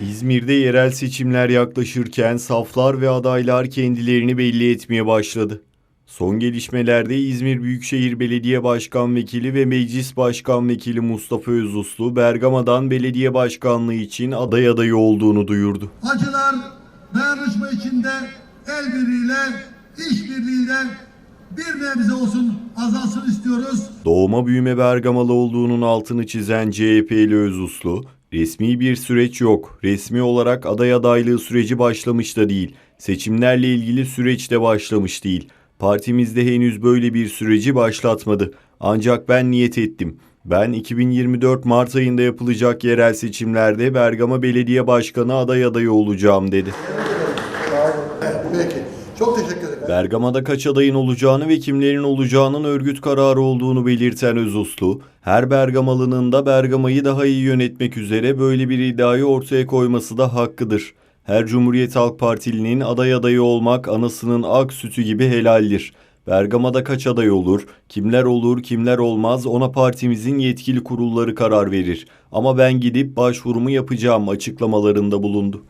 İzmir'de yerel seçimler yaklaşırken saflar ve adaylar kendilerini belli etmeye başladı. Son gelişmelerde İzmir Büyükşehir Belediye Başkan Vekili ve Meclis Başkan Vekili Mustafa Özuslu, Bergama'dan belediye başkanlığı için aday adayı olduğunu duyurdu. Acılar dayanışma içinde el birliğiyle, işbirliğiyle bir nebze olsun azalsın istiyoruz. Doğma büyüme Bergamalı olduğunun altını çizen CHP'li Özuslu, resmi bir süreç yok. Resmi olarak aday adaylığı süreci başlamış da değil. Seçimlerle ilgili süreç de başlamış değil. Partimizde henüz böyle bir süreci başlatmadı. Ancak ben niyet ettim. Ben 2024 Mart ayında yapılacak yerel seçimlerde Bergama Belediye Başkanı aday adayı olacağım dedi. Peki. Çok teşekkür ederim. Bergama'da kaç adayın olacağını ve kimlerin olacağının örgüt kararı olduğunu belirten Özuslu, her Bergamalı'nın da Bergama'yı daha iyi yönetmek üzere böyle bir iddiayı ortaya koyması da hakkıdır. Her Cumhuriyet Halk Partilinin aday adayı olmak anasının ak sütü gibi helaldir. Bergama'da kaç aday olur, kimler olur, kimler olmaz ona partimizin yetkili kurulları karar verir. Ama ben gidip başvurumu yapacağım açıklamalarında bulundu.